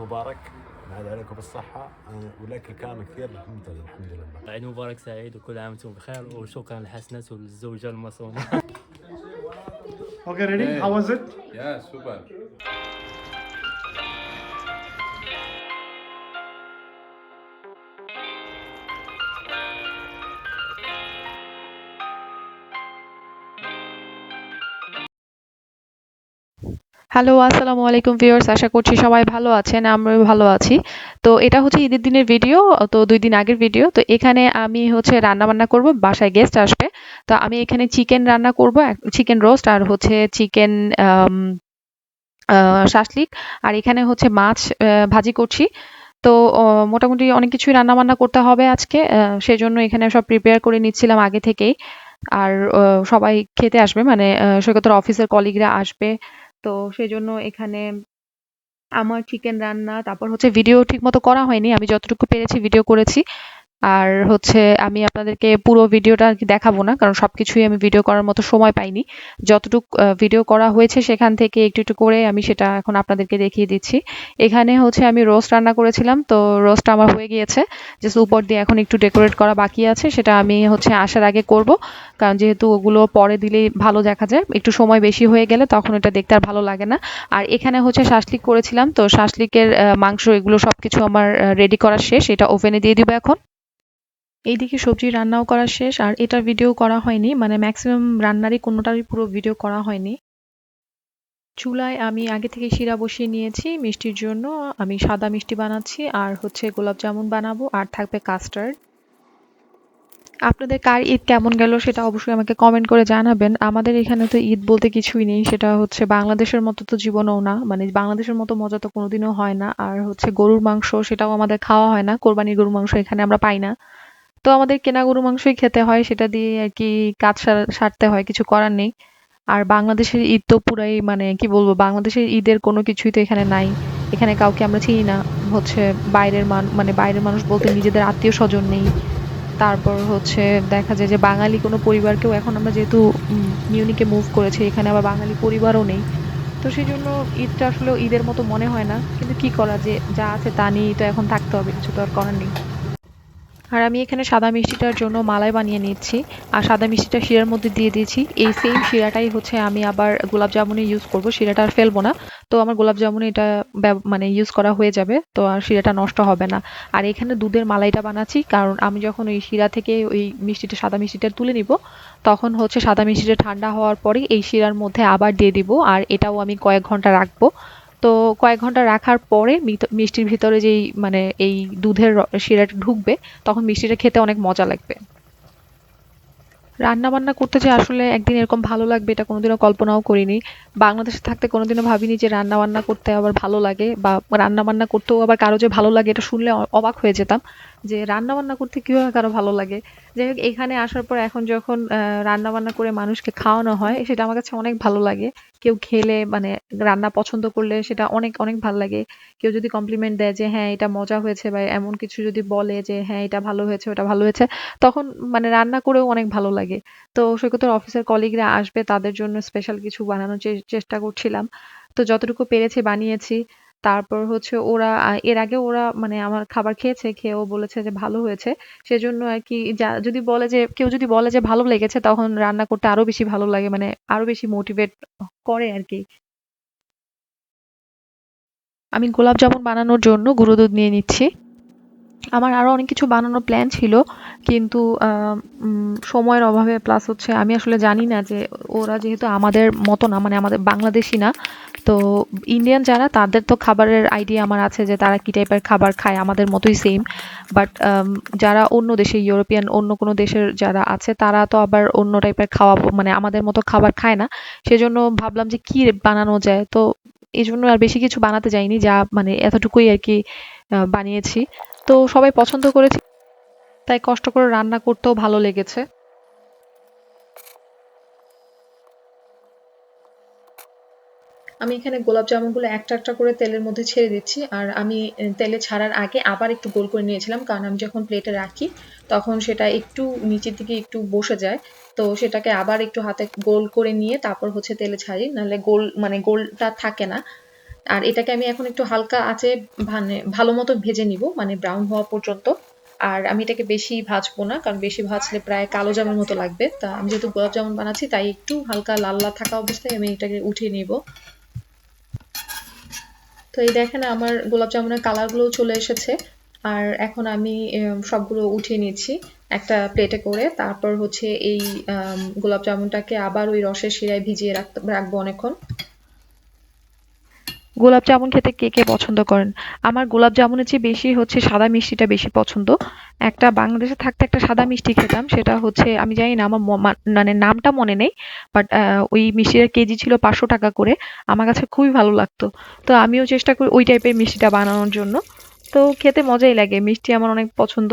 مبارك يعاد عليكم بالصحة والأكل كان كثير ممتاز الحمد لله عيد مبارك سعيد وكل عام وأنتم بخير وشكرا لحسنة والزوجة المصونة Okay, ready? Hey. How was it? Yeah, super. Hello আসসালামু আলাইকুম viewers আশা করছি সবাই ভালো আছেন আমরাও ভালো আছি। তো এটা হচ্ছে ঈদের দিনের ভিডিও তো দুই দিন আগের ভিডিও তো এখানে আমি হচ্ছে রান্না বান্না করব, বাসায় গেস্ট আসবে। তো আমি এখানে চিকেন রান্না করব চিকেন রোস্ট আর হচ্ছে চিকেন শাসলিক। আর এখানে হচ্ছে মাছ ভাজি করছি। তো মোটামুটি অনেক কিছুই রান্না বান্না করতে হবে আজকে সেজন্য এখানে সব প্রিপেয়ার করে নিচ্ছিলাম আগে থেকেই। আর সবাই খেতে আসবে মানে সৈকতের অফিসের কলিগরা আসবে। তো সেজন্য এখানে আমার চিকেন রান্না, তারপর হচ্ছে ভিডিও ঠিক মতো করা হয়নি, আমি যতটুকু পেরেছি ভিডিও করেছি। আর হচ্ছে আমি আপনাদেরকে পুরো ভিডিওটা আর কি দেখাবো না, কারণ সবকিছুই আমি ভিডিও করার মতো সময় পাইনি। যতটুকু ভিডিও করা হয়েছে সেখান থেকে একটু একটু করে আমি সেটা এখন আপনাদেরকে দেখিয়ে দিচ্ছি। এখানে হচ্ছে আমি রোস্ট রান্না করেছিলাম, তো রোস্ট আমার হয়ে গিয়েছে। জাস্ট উপর দিয়ে এখন একটু ডেকোরেট করা বাকি আছে, সেটা আমি হচ্ছে আসার আগে করব। কারণ যেহেতু ওগুলো পরে দিলেই ভালো দেখা যায়, একটু সময় বেশি হয়ে গেলে তখন এটা দেখতে আর ভালো লাগে না। আর এখানে হচ্ছে শাসলিক করেছিলাম, তো শাসলিকের মাংস এগুলো সব কিছু আমার রেডি করা শেষ, এটা ওভেনে দিয়ে দিব এখন। এইদিকে সবজি রান্নাও করা শেষ, আর এটা ভিডিও করা হয়নি মানে ম্যাক্সিমাম রান্নারই কোনোটারই পুরো ভিডিও করা হয়নি। চুলায় আমি আগে থেকে শিরা বসিয়ে নিয়েছি, মিষ্টির জন্য আমি সাদা মিষ্টি বানাচ্ছি, আর হচ্ছে গোলাপ জামুন বানাবো, আর থাকবে কাস্টার্ড আপনাদের কার ঈদ কেমন গেল সেটা অবশ্যই আমাকে কমেন্ট করে জানাবেন। আমাদের এখানে তো ঈদ বলতে কিছুই নেই, সেটা হচ্ছে বাংলাদেশের মতো তো জীবনও না মানে বাংলাদেশের মতো মজা তো কোনোদিনও হয় না, আর হচ্ছে গরুর মাংস সেটাও আমাদের খাওয়া হয় না, কোরবানির গরুর মাংস এখানে আমরা পাই না। তো আমাদের কেনা গরু মাংসই খেতে হয়, সেটা দিয়ে আর কি কাজ সার- সারতে হয়, কিছু করার নেই। আর বাংলাদেশের ঈদ তো পুরাই মানে কি বলব, বাংলাদেশের ঈদের কোনো কিছুই তো এখানে নাই। এখানে কাউকে আমরা চিনি না, হচ্ছে বাইরের মান মানে বাইরের মানুষ বলতে নিজেদের আত্মীয় স্বজন নেই। তারপর হচ্ছে দেখা যায় যে বাঙালি কোনো পরিবারকেও এখন আমরা যেহেতু মিউনিকে মুভ করেছি, এখানে আবার বাঙালি পরিবারও নেই। তো সেই জন্য ঈদটা আসলে ঈদের মতো মনে হয় না। কিন্তু কি করা যে, যা আছে তা নিয়েই তো এখন থাকতে হবে, কিছু তো আর করার নেই। আর আমি এখানে সাদা মিষ্টিটার জন্য মালাই বানিয়ে নিচ্ছি আর সাদা মিষ্টিটা শিরার মধ্যে দিয়ে দিয়েছি। এই সেম শিরাটাই হচ্ছে আমি আবার গোলাপ জামুনে ইউজ করব। শিরাটা আর ফেলব না। তো আমার গোলাপ জামুনে এটা মানে ইউজ করা হয়ে যাবে। তো আর শিরাটা নষ্ট হবে না। আর এখানে দুধের মালাইটা বানাচ্ছি। কারণ আমি যখন ওই শিরা থেকে ওই মিষ্টিটা, সাদা মিষ্টিটা তুলে নিব, তখন হচ্ছে সাদা মিষ্টিটা ঠান্ডা হওয়ার পরে এই শিরার মধ্যে আবার দিয়ে দিব। আর এটাও আমি কয়েক ঘণ্টা রাখব। তো কয়েক ঘণ্টা রাখার পরে মিষ্টির ভিতরে যেই মানে এই দুধের শিরাটা ঢুকবে, তখন মিষ্টিটা খেতে অনেক মজা লাগবে। রান্না বান্না করতে যে আসলে একদিন এরকম ভালো লাগবে, এটা কোনোদিনও কল্পনাও করিনি। বাংলাদেশে থাকতে কোনোদিনও ভাবিনি যে রান্না বান্না করতে আবার ভালো লাগে, বা রান্না বান্না করতেও আবার কারও যে ভালো লাগে, এটা শুনলে অবাক হয়ে যেতাম। যে রান্না বান্না করতে কীভাবে কারও ভালো লাগে? যাই হোক, এখানে আসার পর এখন যখন রান্না বান্না করে মানুষকে খাওয়ানো হয়, সেটা আমার কাছে অনেক ভালো লাগে। কেউ খেলে মানে রান্না পছন্দ করলে সেটা অনেক অনেক ভালো লাগে। কেউ যদি কমপ্লিমেন্ট দেয় যে হ্যাঁ এটা মজা হয়েছে বা এমন কিছু যদি বলে যে হ্যাঁ এটা ভালো হয়েছে, ওটা ভালো হয়েছে তখন মানে রান্না করেও অনেক ভালো লাগে। তো সৈকতের অফিসের কলিগরা আসবে, তাদের জন্য স্পেশাল কিছু বানানোর চেষ্টা করছিলাম। তো যতটুকু পেরেছি বানিয়েছি। তারপর হচ্ছে ওরা এর আগে ওরা মানে আমার খাবার খেয়েছে খেয়েও বলেছে যে ভালো হয়েছে। সেজন্য আর কি যা- যদি বলে যে, কেউ যদি বলে যে ভালো লেগেছে, তখন রান্না করতে আরও বেশি ভালো লাগে মানে আরও বেশি মোটিভেট করে আর কি। আমি গোলাপ জামুন বানানোর জন্য গুঁড়ো দুধ নিয়ে নিচ্ছি। আমার আরও অনেক কিছু বানানোর প্ল্যান ছিল, কিন্তু সময়ের অভাবে প্লাস হচ্ছে আমি আসলে জানি না যে ওরা যেহেতু আমাদের মতো না মানে আমাদের বাংলাদেশি না তো ইন্ডিয়ান যারা, তাদের তো খাবারের আইডিয়া আমার আছে যে তারা কি টাইপের খাবার খায়, আমাদের মতোই সেম বাট যারা অন্য দেশে ইউরোপিয়ান অন্য কোনো দেশের যারা আছে, তারা তো আবার অন্য টাইপের খাওয়া মানে আমাদের মতো খাবার খায় না। সেজন্য ভাবলাম যে কি বানানো যায়? তো এই জন্য আর বেশি কিছু বানাতে যাইনি, যা মানে এতটুকুই আর কি বানিয়েছি। তো সবাই পছন্দ করেছে, তাই কষ্ট করে রান্না করতেও ভালো লেগেছে। আমি এখানে গোলাপ জামুনগুলো একটা একটা করে তেলের মধ্যে ছেড়ে দিচ্ছি। আর আমি তেলে ছাড়ার আগে আবার একটু গোল করে নিয়েছিলাম, কারণ আমি যখন প্লেটে রাখি, তখন সেটা একটু নিচের দিকে একটু বসে যায়। তো সেটাকে আবার একটু হাতে গোল করে নিয়ে তারপর হচ্ছে তেলে ছাড়ি, নাহলে গোল মানে গোলটা থাকে না। আর এটাকে আমি এখন একটু হালকা আঁচে মানে ভালো মতো ভেজে নিব মানে ব্রাউন হওয়া পর্যন্ত। আর আমি এটাকে বেশি ভাজবো না, কারণ বেশি ভাজলে প্রায় কালো জামের মতো লাগবে। তা আমি যেহেতু গোলাপ জামুন বানাচ্ছি, তাই একটু হালকা লাল লাল থাকা অবস্থায় আমি এটাকে উঠিয়ে নিব। তো এই দেখেন আমার গোলাপ জামুনের কালারগুলো চলে এসেছে। আর এখন আমি সবগুলো উঠিয়ে নিচ্ছি একটা প্লেটে করে। তারপর হচ্ছে এই গোলাপ জামুনটাকে আবার ওই রসের শিরায় ভিজিয়ে রাখতে, রাখব অনেকক্ষণ। গোলাপ জামুন খেতে কে কে পছন্দ করেন? আমার গোলাপ জামুনের চেয়ে বেশি হচ্ছে সাদা মিষ্টিটা বেশি পছন্দ। একটা বাংলাদেশে থাকতে একটা সাদা মিষ্টি খেতাম, সেটা হচ্ছে, আমি জানি না, আমার মানে নামটা মনে নেই বাট ওই মিষ্টির কেজি ছিল পাঁচশো টাকা করে, আমার কাছে খুবই ভালো লাগতো। তো আমিও চেষ্টা করি ওই টাইপের মিষ্টিটা বানানোর জন্য। তো খেতে মজাই লাগে, মিষ্টি আমার অনেক পছন্দ,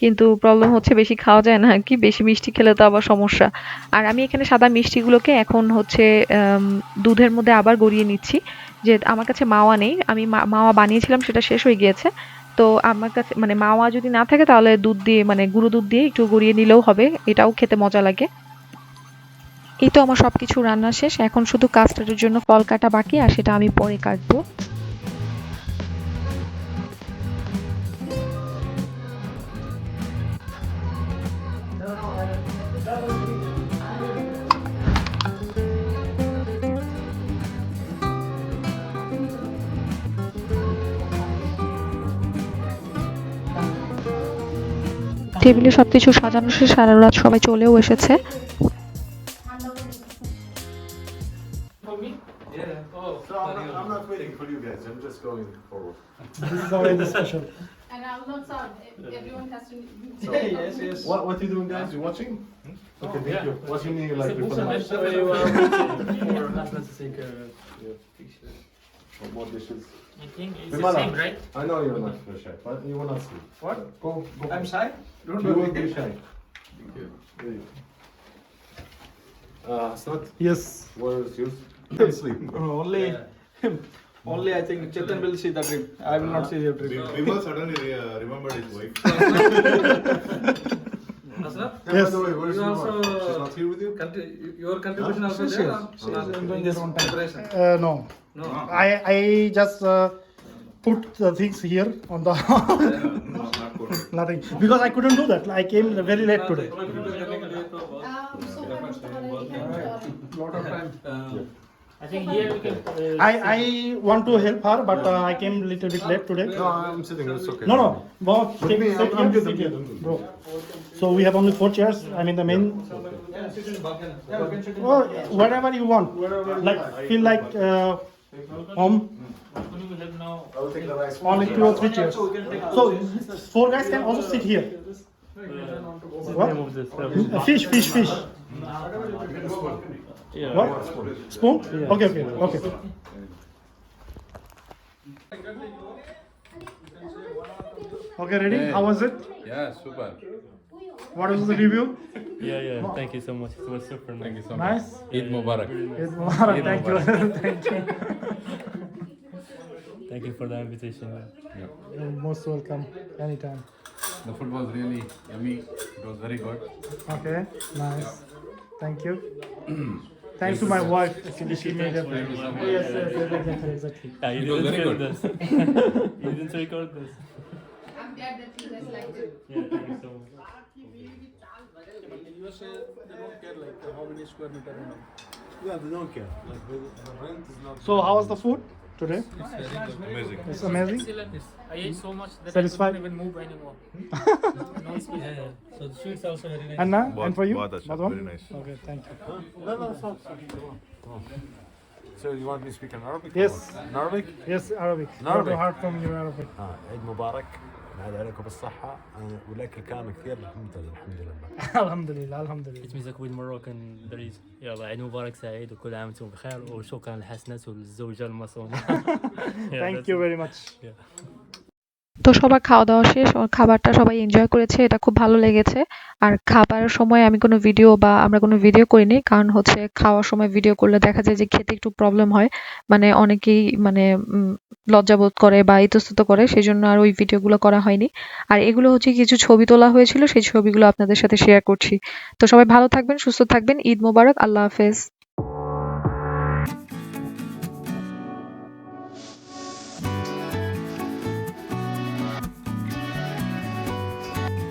কিন্তু প্রবলেম হচ্ছে বেশি খাওয়া যায় না, কি বেশি মিষ্টি খেলে তো আবার সমস্যা। আর আমি এখানে সাদা মিষ্টিগুলোকে এখন হচ্ছে দুধের মধ্যে আবার গড়িয়ে নিচ্ছি। যে আমার কাছে মাওয়া নেই, আমি মাওয়া বানিয়েছিলাম, সেটা শেষ হয়ে গিয়েছে। তো আমার কাছে মানে মাওয়া যদি না থাকে, তাহলে দুধ দিয়ে মানে গুঁড়ো দুধ দিয়ে একটু গড়িয়ে নিলেও হবে, এটাও খেতে মজা লাগে। এই তো আমার সব কিছু রান্না শেষ, এখন শুধু কাস্টার্ডের জন্য ফল কাটা বাকি, আর সেটা আমি পরে কাটবো। টেবিলে সবকিছু সাজানো শেষ আর ওরা সবাই চলেও এসেছে So I'm not, I'm not waiting for you guys. I'm just going forward. This is already special. And I will not serve, everyone has to. yes, yes. What What you doing, guys? You watching? Okay, thank you. What's your name like before the match? What more dishes? I think it's the same, right? I know you're not a chef, but you will not sleep. What? Go, go. I'm shy. Don't You will worry. be shy. There you go. Uh, Hasnat, Yes. where is yours? Don't sleep. Only, only I think Chetan will see the dream. I will not see your dream. Vimal suddenly re- uh, remembered his wife. Asraf, Yeah, Yes. by the way, where's You your also- wife? She's not here with you? contri- your contribution also She's there. here. or She's not? doing In this her own time. preparation. Uh, no. No. I I just uh, put the things here on the no, nothing because I couldn't do that. I came very late today. So far, Mustafa already had, Lot of time. I think here we can. Uh, I I want to help her, but uh, I came a little bit late today. No, I'm sitting. It's okay. No, no. Bob, take, me, sit I'm- I'm here, sit here, good, I'm good. bro. So we have only four chairs. I mean the main. Oh, whatever you want. Like feel like uh, home. we will have now. I will take the rice. Only two or three chairs. So four guys can also sit here. What? Name of this. Fish, fish, fish. Yeah. What? Spoon? Okay, okay, okay. Okay, ready? How was it? Yeah, super. What was the review? Yeah, yeah. Thank you so much. It was super nice. Thank you so Nice. much. Eid Mubarak. It's Mubarak. Thank you. Thank you. Thank you for the invitation. You're most welcome. Anytime. The food was really yummy. It was very good. Okay. Nice. Thank you. Thanks to my wife. Actually, she made it. Thank you so much. Yes, yes, yes, exactly, exactly. Yeah, you It was didn't very record good. this. you didn't record this. I'm glad that you guys liked it. Yeah, thank you so much they don't care like how many square meter. Yeah, they don't care. Like the, rent is not. So how was the food today? It's very good. Amazing. It's amazing. Excellent. I ate so much that I Satisfied? couldn't even move anymore. no speech at. So the sweets also very nice. Anna, and for you, बहुत अच्छा, Madhwan? very nice. Okay, thank you. Huh? No, no. Oh. So you want me to speak in Arabic? Yes. In Arabic? Yes, Arabic. Arabic. Not too hard from your Arabic. Ah, Eid نهدي عليكم بالصحة. والأكل كان كثير. ممتاز الحمد لله. الحمد لله الحمد لله. تميزة كويد مروكن دريز يلا عيد مبارك سعيد وكل عام وأنتم بخير. وشكرا للحسنات والزوجة المصونة. ثانك يو فيري ماتش তো সবার খাওয়া দাওয়া শেষ ওর খাবারটা সবাই enjoy করেছে, এটা খুব ভালো লেগেছে। আর খাবার সময় আমি কোনো ভিডিও বা আমরা কোনো ভিডিও করিনি, কারণ হচ্ছে খাওয়ার সময় ভিডিও করলে দেখা যায় যে খেতে একটু প্রবলেম হয়। মানে অনেকেই মানে লজ্জাবোধ করে বা ইতস্তত করে সেই জন্য আর ওই ভিডিওগুলো করা হয়নি। আর এগুলো হচ্ছে কিছু ছবি তোলা হয়েছিল, সেই ছবিগুলো আপনাদের সাথে শেয়ার করছি। তো সবাই ভালো থাকবেন, সুস্থ থাকবেন, ঈদ মোবারক, আল্লাহ হাফেজ।